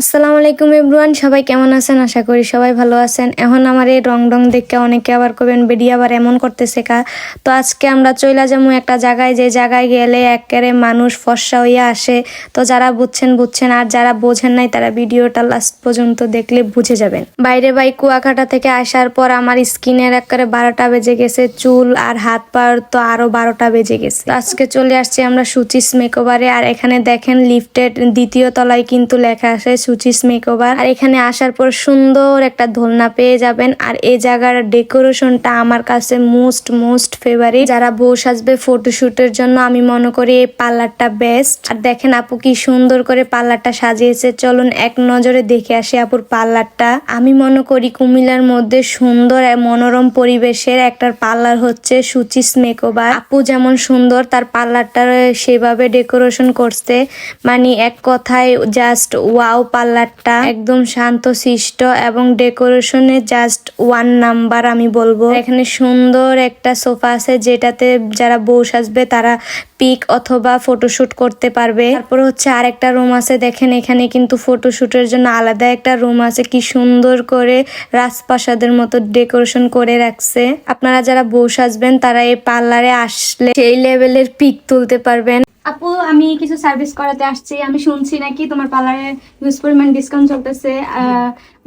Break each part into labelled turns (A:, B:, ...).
A: আসসালামু আলাইকুম এভরিওয়ান, সবাই কেমন আছেন? আশা করি সবাই ভালো আছেন। এখন আমার এই রং রং দেখে অনেকে আবার করবেন, বেডি আবার এমন করতে শেখা তো আজকে আমরা চইলা যাব একটা জায়গায়, যে জায়গায় গেলে একেবারে মানুষ ফর্সা হইয়া আসে। তো যারা বুঝছেন বুঝছেন, আর যারা বোঝেন নাই, তারা ভিডিওটা লাস্ট পর্যন্ত দেখলে বুঝে যাবেন। বাইরে বাই কুয়াকাটা থেকে আসার পর আমার স্কিনের একেবারে বারোটা বেজে গেছে, চুল আর হাত পার তো আরও বারোটা বেজে গেছে। আজকে চলে আসছি আমরা সুচিস মেকওভারে, আর এখানে দেখেন লিফটের দ্বিতীয় তলায় কিন্তু লেখা আছে সুচিস মেকওভার। আর এখানে আসার পর সুন্দর একটা দোলনা পেয়ে যাবেন। আর এই জায়গার ডেকোরেশনটা আমার কাছে মোস্ট মোস্ট ফেভারিট যারা বউ সাজবে ফটোশুটের জন্য, আমি মনে করি এই পার্লারটা বেস্ট আর দেখেন আপু কি সুন্দর করে পার্লারটা সাজিয়েছে। চলুন এক নজরে দেখে আসি আপুর পার্লারটা। আমি মনে করি কুমিল্লার মধ্যে সুন্দর মনোরম পরিবেশের একটা পার্লার হচ্ছে সুচিস মেকওভার। আপু যেমন সুন্দর তার পার্লারটা সেভাবে ডেকোরেশন করছে। মানে এক কথায় জাস্ট ওয়াও পার্লারটা একদম শান্ত শিষ্ট এবং ডেকোরেশনে জাস্ট ওয়ান নাম্বার আমি বলব। এখানে সুন্দর একটা সোফা আছে যেটাতে যারা বউ সাজবে তারা পিক অথবা ফটোশুট করতে পারবে। তারপর হচ্ছে আরেকটা রুম আছে, দেখেন এখানে কিন্তু ফটোশুটের জন্য আলাদা একটা রুম আছে। কি সুন্দর করে রাজপ্রাসাদের মতো ডেকোরেশন করে রাখছে। আপনারা যারা বউ সাজবেন তারা এই পার্লারে আসলে সেই লেভেলের পিক তুলতে পারবেন।
B: আপু আমি কিছু সার্ভিস করাতে আসছি। আমি শুনছি নাকি তোমার পার্লারে হিউজ পরিমাণ ডিসকাউন্ট চলতেছে।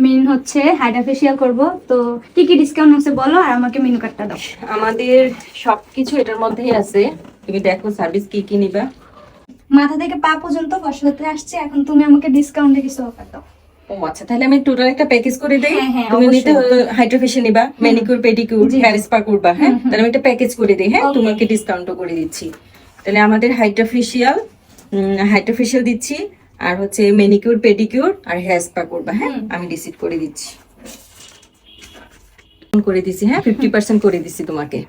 B: মেন হচ্ছে হাইড্রা ফেসিয়াল করব। তো কি কি ডিসকাউন্ট আছে বলো আর আমাকে মেনু কার্ডটা দাও।
C: আমাদের সবকিছু এটার মধ্যেই আছে। তুমি দেখো সার্ভিস কি কি নিবা।
B: মাথা থেকে পা পর্যন্ত হতে আসছে। এখন তুমি আমাকে ডিসকাউন্টে কিছু অফার দাও।
C: ও আচ্ছা তাহলে আমি টোটাল একটা প্যাকেজ করে দেই।
B: হ্যাঁ, হ্যাঁ,
C: তুমি নিতে। হাইড্রোফেশিয়াল নিবা ম্যানিকিউর পেডিকিউর। হেয়ার স্পা করবা হ্যাঁ? তাহলে আমি একটা প্যাকেজ করে দেই হ্যাঁ. তোমাকে ডিসকাউন্টও করে দিচ্ছি। তাহলে আমাদের হাইড্রোফেশিয়াল হাইড্রোফেশিয়াল দিচ্ছি আর হচ্ছে মেনিকিউর পেডিকিউর আর হেয়ার স্পা করবা হ্যাঁ? আমি ডিসিড করে দিচ্ছি। করে দিছি হ্যাঁ? ফিফটি পার্সেন্ট করে দিছি তোমাকে।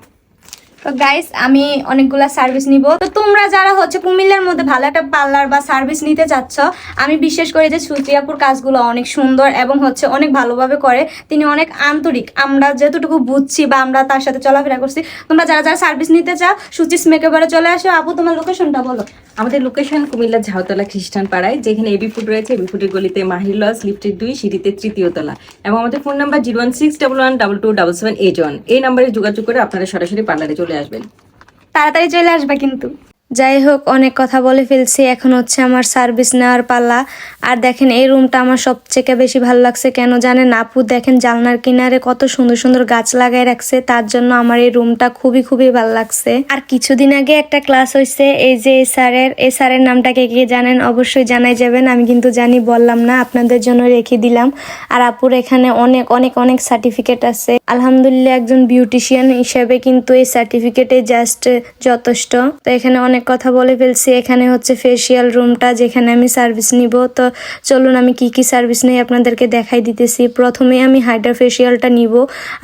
B: তো গাইস আমি অনেকগুলা সার্ভিস নিব। তো তোমরা যারা হচ্ছে কুমিল্লার মধ্যে ভালো একটা পার্লার বা সার্ভিস নিতে চাচ্ছ, আমি বিশেষ করি যে সুচিয়াপুর কাজগুলো অনেক সুন্দর এবং হচ্ছে অনেক ভালোভাবে করে। তিনি অনেক আন্তরিক। আমরা যেতটুকু বুঝছি বা আমরা তার সাথে চলাফেরা করছি, তোমরা যারা যারা সার্ভিস নিতে চাও, সুচিস মেকেবারে চলে আসো। আপু, তোমার লোকেশনটা বলো।
C: আমাদের লোকেশন কুমিল্লা ঝাউতলা খ্রিস্টান পাড়ায়, যেখানে এবি ফুড রয়েছে। এবি ফুডের গলিতে মাহির লজ লিফটের দুই, সিঁড়িতে তৃতীয় তলা। এবং আমাদের phone number zero one six double one double two double seven eight one এই নাম্বারে যোগাযোগ করে আপনারা সরাসরি পার্লারে চলে আসবেন।
B: তাড়াতাড়ি চলে আসবে কিন্তু।
A: যাই হোক অনেক কথা বলে ফেলছি। এখন হচ্ছে আমার সার্ভিস নেওয়ার পাল্লা আর দেখেন, এই রুমটা আমার সবচেয়ে বেশি ভালো লাগছে। কেন জানেন, আপু দেখেন জানলার কিনারে কত সুন্দর সুন্দর গাছ লাগাই রাখছে। তার জন্য আমার এই রুমটা খুবই খুবই ভালো লাগছে। আর কিছুদিন আগে একটা ক্লাস হয়েছে এই যে এই স্যারের। এই স্যারের নামটা কে কে জানেন, অবশ্যই জানাই যাবেন। আমি কিন্তু জানি, বললাম না, আপনাদের জন্য রেখে দিলাম। আর আপুর এখানে অনেক অনেক অনেক সার্টিফিকেট আছে। আলহামদুলিল্লাহ, একজন বিউটিশিয়ান হিসেবে কিন্তু এই সার্টিফিকেটে জাস্ট যথেষ্ট। তো এখানে অনেক কথা বলে ফেলছি। এখানে হচ্ছে ফেসিয়াল রুমটা যেখানে আমি সার্ভিস নিব। তো চলুন আমি কি কি সার্ভিস নেই আপনাদেরকে দেখাই দিতেছি। প্রথমে আমি হাইড্রা ফেসিয়ালটা নিব।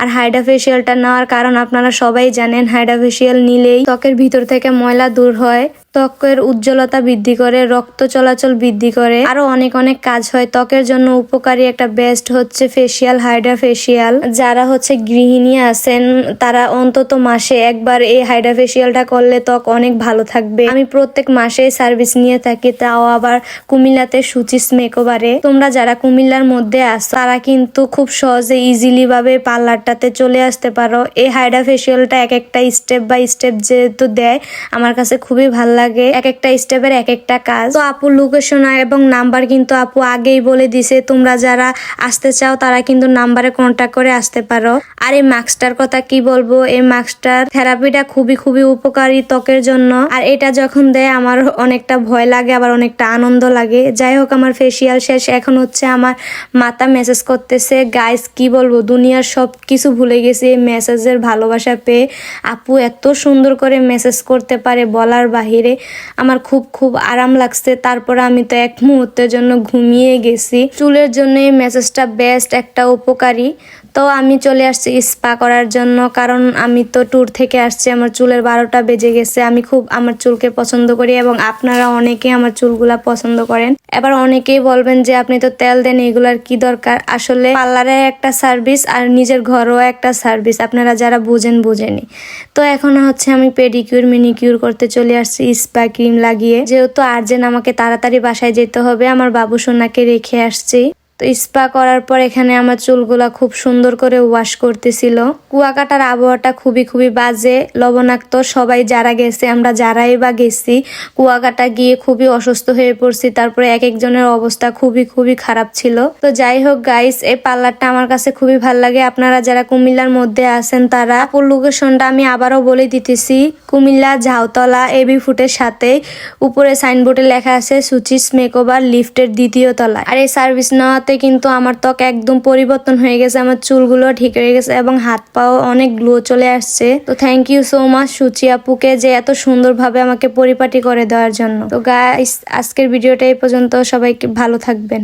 A: আর হাইড্রা ফেসিয়ালটা নেওয়ার কারণ আপনারা সবাই জানেন হাইড্রা ফেসিয়াল নিলেই ত্বকের ভিতর থেকে ময়লা দূর হয়। ত্বকের উজ্জ্বলতা বৃদ্ধি করে, রক্ত চলাচল বৃদ্ধি করে। আরও অনেক অনেক কাজ হয়। ত্বকের জন্য উপকারী একটা বেস্ট হচ্ছে ফেসিয়াল হাইড্রা ফেসিয়াল যারা হচ্ছে গৃহিণী আছেন, তারা অন্তত মাসে একবার এই হাইড্রা ফেসিয়ালটা করলে ত্বক অনেক ভালো থাকবে। আমি প্রত্যেক মাসে সার্ভিস নিয়ে থাকি, তাও আবার কুমিল্লাতে সুচিস মেকওভারে তোমরা যারা কুমিল্লার মধ্যে আছো, তারা কিন্তু খুব সহজে ইজিলি ভাবে পার্লারটাতে চলে আসতে পারো। এই হাইডা ফেসিয়ালটা এক একটা স্টেপ বাই স্টেপ যেহেতু দেয়, আমার কাছে খুবই ভালো লাগে। এক একটা স্টেপের এক একটা কাজ। তো আপু লোকেশন এবং নাম্বার কিন্তু আপু আগেই বলে দিছে, তোমরা যারা আসতে চাও, তারা কিন্তু নাম্বারে কন্ট্যাক্ট করে আসতে পারো। আর এই মাস্কটার কথা কি বলব? এই মাস্কটার থেরাপিটা খুবই খুবই উপকারী ত্বকের জন্য। আর এটা যখন দেয়, আমার অনেকটা ভয় লাগে, আবার অনেকটা আনন্দ লাগে। যাই হোক, আমার ফেসিয়াল শেষ। এখন হচ্ছে আমার মাথা মেসেজ করতেছে গাইস কি বলব? দুনিয়ার সব কিছু ভুলে গেছি। এই মেসেজের ভালোবাসা পেয়ে আপু এত সুন্দর করে মেসেজ করতে পারে বলার বাহিরে। আমার খুব খুব আরাম লাগছে। তারপর আমি তো এক মুহূর্তের জন্য ঘুমিয়ে গেছি। চুলের জন্য এই মেসেজটা বেস্ট একটা উপকারী। তো আমি চলে আসছি স্পা করার জন্য, কারণ আমি তো ট্যুর থেকে আসছি, আমার চুলের বারোটা বেজে গেছে, আমি খুব আমার চুলকে পছন্দ করি এবং আপনারা অনেকে আমার চুলগুলা পছন্দ করেন। এবার অনেকেই বলবেন যে আপনি তো তেল দেন, এগুলার কি দরকার? আসলে পার্লারের একটা সার্ভিস আর নিজের ঘরও একটা সার্ভিস আপনারা যারা বুঝেন, বুঝেনি। তো এখন হচ্ছে আমি পেডিকিউর মিনিকিউর করতে চলে আসছি, স্পা ক্রিম লাগিয়ে। যেহেতু আর্জেন্ট আমাকে তাড়াতাড়ি বাসায় যেতে হবে, আমার বাবু সোনাকে রেখে আসছি। তো স্পা করার পর এখানে আমার চুলগুলা খুব সুন্দর করে ওয়াশ করতেছিল। কুয়াকাটার আবহাওয়াটা খুবই খুবই বাজে, লবণাক্ত, সবাই যারা গেছে, আমরা যারাই বা গেছি, কুয়াকাটা গিয়ে খুবই অসুস্থ হয়ে পড়ছি, তারপরে এক একজনের অবস্থা খুবই খুবই খারাপ ছিল। তো যাই হোক গাইস এই পার্লারটা আমার কাছে খুবই ভালো লাগে। আপনারা যারা কুমিল্লার মধ্যে আছেন, তারা আপুর লোকেশনটা আমি আবারও বলে দিতেছি। কুমিল্লা ঝাউতলা এবি ফুটের সাথে, উপরে সাইনবোর্ডে লেখা আছে, সুচিস মেকওভার লিফটের দ্বিতীয় তলায়। আর এই সার্ভিস নেওয়াতে কিন্তু আমার ত্বক একদম পরিবর্তন হয়ে গেছে, আমার চুলগুলো ঠিক হয়ে গেছে এবং হাত পাও অনেক গ্লো চলে আসছে। তো thank you so much Suchi আপুকে যে এত সুন্দরভাবে আমাকে পরিপাটি করে দেওয়ার জন্য। তো গাইস আজকের ভিডিওটা এই পর্যন্ত, সবাইকে ভালো থাকবেন।